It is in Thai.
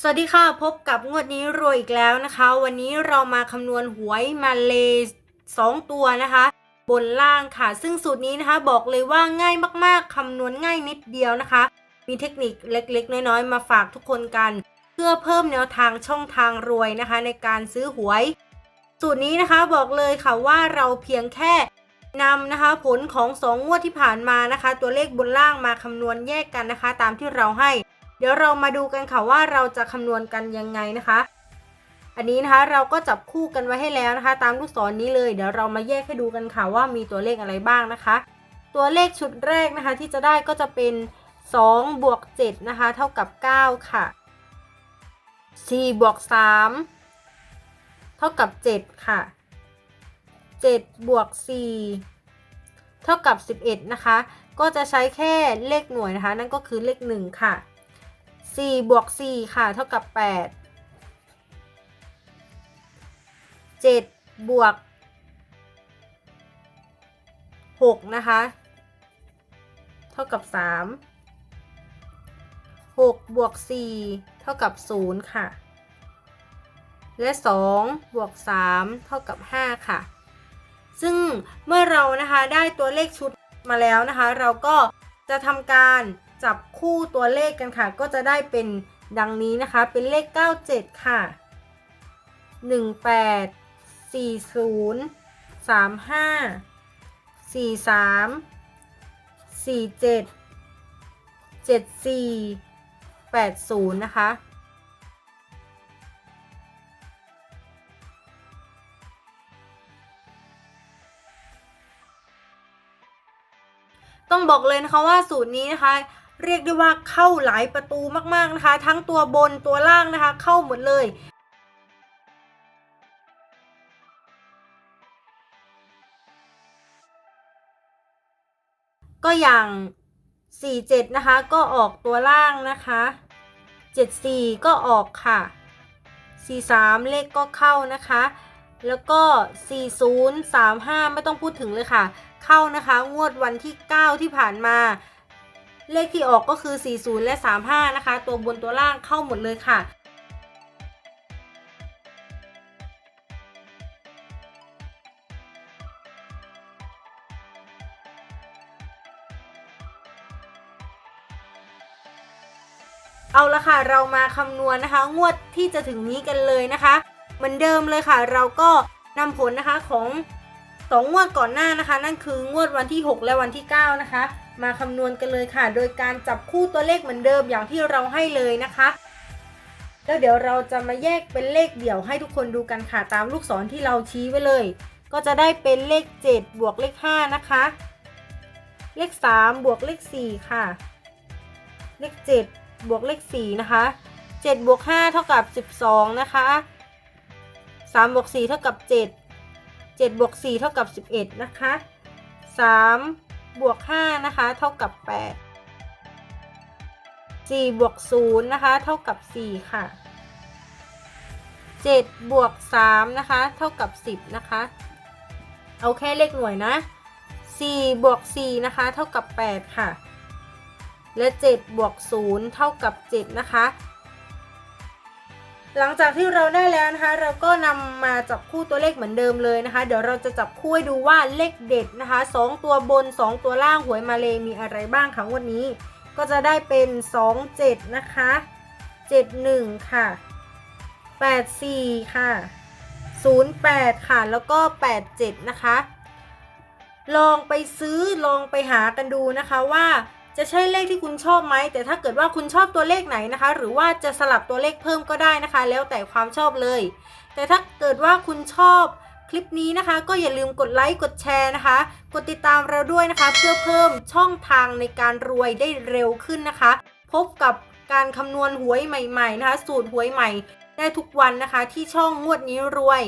สวัสดีค่ะ พบกับงวดนี้รวยอีกแล้วนะคะ วันนี้เรามาคำนวณหวยมาเลยสองตัวนะคะ บนล่างค่ะ ซึ่งสูตรนี้นะคะ บอกเลยว่าง่ายมากๆคำนวณง่ายนิดเดียวนะคะ มีเทคนิคเล็กๆ น้อยๆ มาฝากทุกคนกัน เพื่อเพิ่มแนวทางช่องทางรวยนะคะ ในการซื้อหวย สูตรนี้นะคะบอกเลยค่ะว่าเราเพียงแค่นำนะคะ ผลของสองงวดที่ผ่านมานะคะ ตัวเลขบนล่างมาคำนวณแยกกันนะคะ ตามที่เราให้ เดี๋ยวเรามาดูกันค่ะว่าเราจะคำนวณกันยังไงนะคะ อันนี้นะคะเราก็จับคู่กันไว้ให้แล้วนะคะ ตามลูกศรนนี้เลย เดี๋ยวเรามาแยกให้ดูกันค่ะว่ามีตัวเลขอะไรบ้างนะคะ ตัวเลขชุดแรกนะคะ ที่จะได้ก็จะเป็น2บวก7นะคะ เท่ากับ 9 ค่ะ4บวก3เท่ากับ 7 ค่ะ7บวก4เท่ากับ 11 นะคะ ก็จะใช้แค่เลขหน่วยนะคะ นั่นก็คือเลข 1 ค่ะ 4บวก4ค่ะ เท่ากับ 8 7 บวก 6 นะคะ เท่ากับ 3 6 บวก 4 เท่ากับ 0 ค่ะ และ 2 บวก 3 เท่ากับ 5 ค่ะ ซึ่งเมื่อเรานะคะได้ตัวเลขชุดมาแล้วนะคะ เราก็จะทำการ จับคู่ตัวเลขกันค่ะ ก็จะได้เป็นดังนี้นะคะ เป็นเลข 97 ค่ะ 18 40 35 43 47 74 80 นะคะต้องบอกเลยนะคะว่าสูตรนี้นะคะ เรียกได้ว่าเข้าหลายประตูมากๆนะคะ ทั้งตัวบนตัวล่างนะคะ เข้าหมดเลยก็อย่าง 47 นะคะ ก็ออกตัวล่างนะคะ 74 ก็ออกค่ะ 43 เลขก็เข้านะคะ แล้วก็ 40 35 ไม่ต้องพูดถึงเลยค่ะ เข้านะคะ งวดวันที่ 9 ที่ผ่านมา เลขที่ออกก็คือ 40 และ 35 นะคะ ตัวบนตัวล่างเข้าหมดเลยค่ะเอาละค่ะ เรามาคำนวณนะคะ งวดที่จะถึงนี้กันเลยนะคะ เหมือนเดิมเลยค่ะ เราก็นำผลนะคะของสองงวดก่อนหน้านะคะ นั่นคืองวดวันที่ 6 และวันที่ 9 นะคะมาคำนวณกันเลยค่ะ โดยการจับคู่ตัวเลขเหมือนเดิมอย่างที่เราให้เลยนะคะแล้วเดี๋ยวเราจะมาแยกเป็นเลขเดี่ยวให้ทุกคนดูกันค่ะตามลูกศรที่เราชี้ไว้เลย ก็จะได้เป็นเลข 7 บวกเลข 5 นะคะ เลข 3 บวกเลข 4 ค่ะ เลข 7 บวกเลข 4 นะคะ 7 บวก 5 เท่ากับ 12 นะคะ 3 บวก 4 เท่ากับ 7 7 บวก 4 เท่ากับ 11 นะคะ 3 บวก5นะคะ เท่ากับ 8 4 บวก0นะคะ เท่ากับ 4 ค่ะ 7 บวก3นะคะ เท่ากับ 10 นะคะ เอาแค่เลขหน่วยนะ 4 บวก4นะคะ เท่ากับ 8 ค่ะ และ 7 บวก0เท่ากับ 7 นะคะ หลังจากที่เราได้แล้วนะคะ เราก็นำมาจับคู่ตัวเลขเหมือนเดิมเลยนะคะ เดี๋ยวเราจะจับคู่ให้ดูว่าเลขเด็ดนะคะ 2 ตัวบน 2 ตัวล่างหวยมาเลยมีอะไรบ้างคะวันนี้ ก็จะได้เป็น 2 7 นะคะ 7 1 ค่ะ 8 4 ค่ะ 0 8 ค่ะ แล้วก็ 8 7 นะคะ ลองไปซื้อลองไปหากันดูนะคะว่า จะใช่เลขที่คุณชอบไหม แต่ถ้าเกิดว่าคุณชอบตัวเลขไหนนะคะ หรือว่าจะสลับตัวเลขเพิ่มก็ได้นะคะ แล้วแต่ความชอบเลย แต่ถ้าเกิดว่าคุณชอบคลิปนี้นะคะ ก็อย่าลืมกดไลค์กดแชร์นะคะ กดติดตามเราด้วยนะคะ เพื่อเพิ่มช่องทางในการรวยได้เร็วขึ้นนะคะ พบกับการคำนวณหวยใหม่ ๆ นะคะ สูตรหวยใหม่ ได้ทุกวันนะคะ ที่ช่องงวดนี้รวย